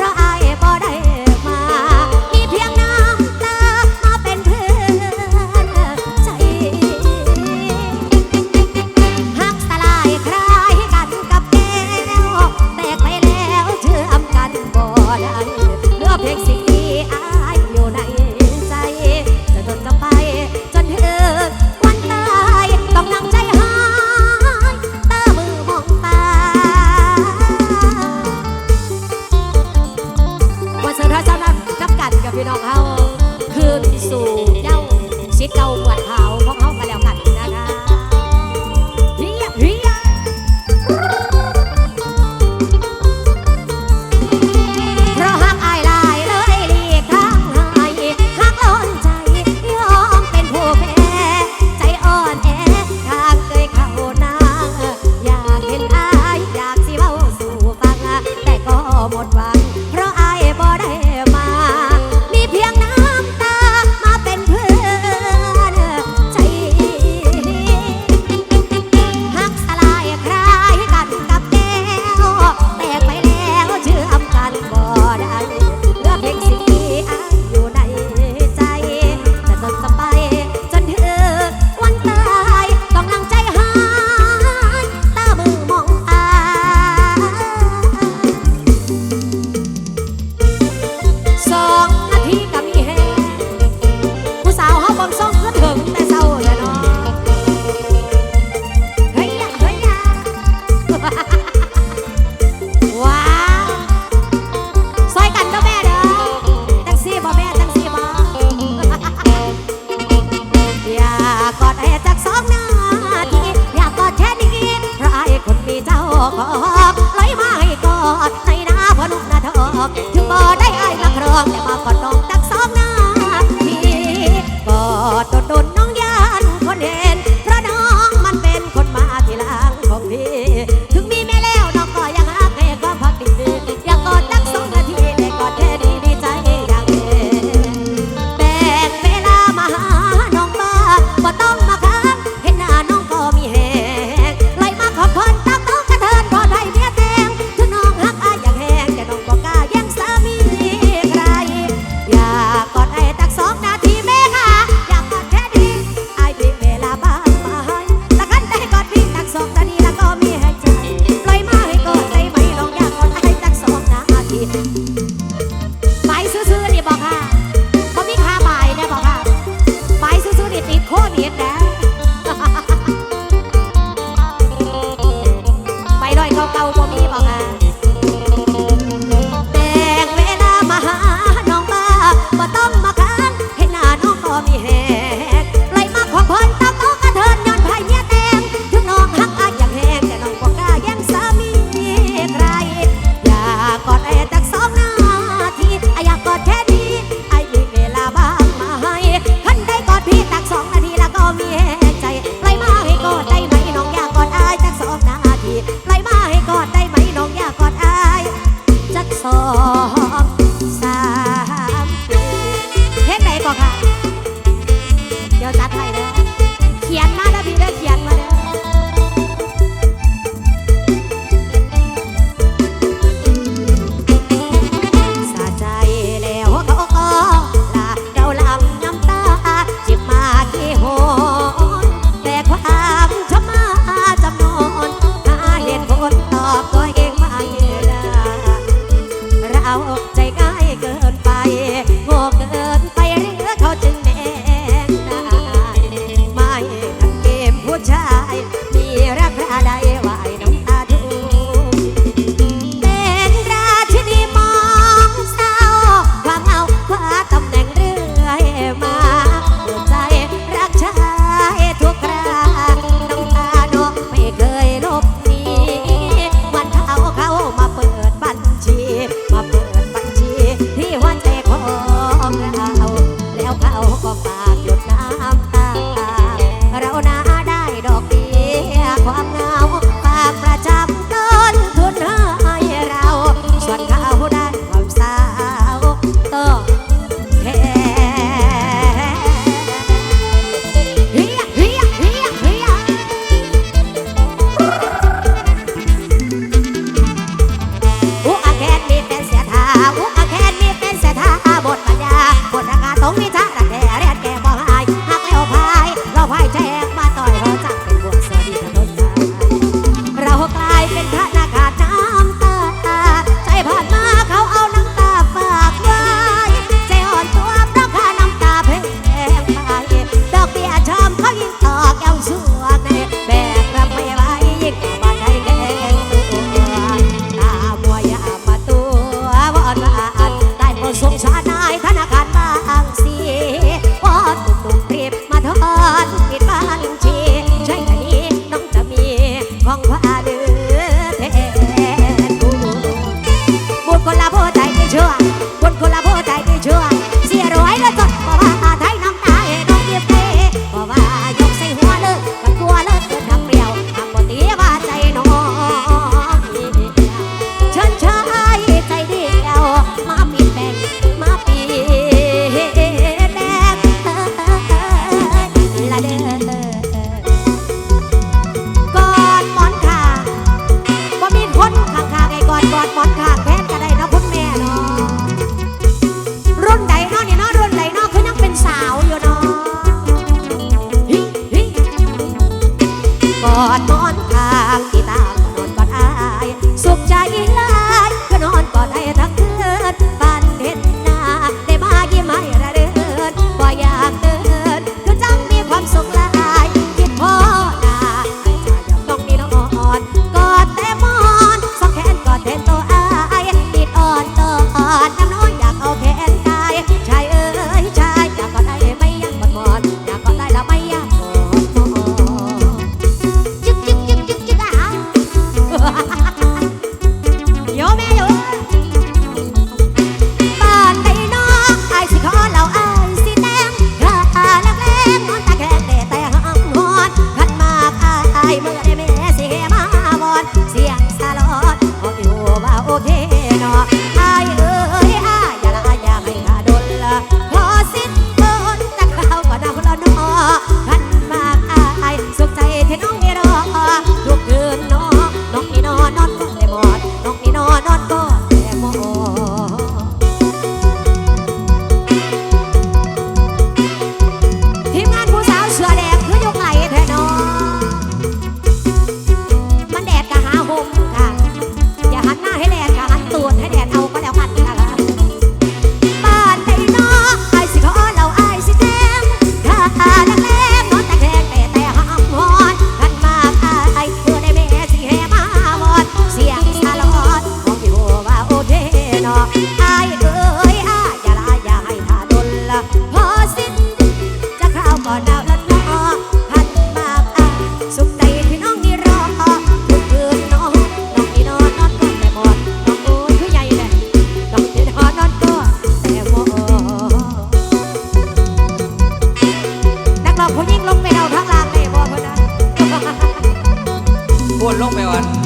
เราะอายบ่ได้ากกอดแอจากสองนาที อยากกอดแค่นี้เพราะไอ้คนมีเจ้าของไหลมาให้กอดในหน้าพนกหน้าทองถึงบ่ได้ไอ้ละครองแต่มากอดน้อง ใจ นลงไปวัน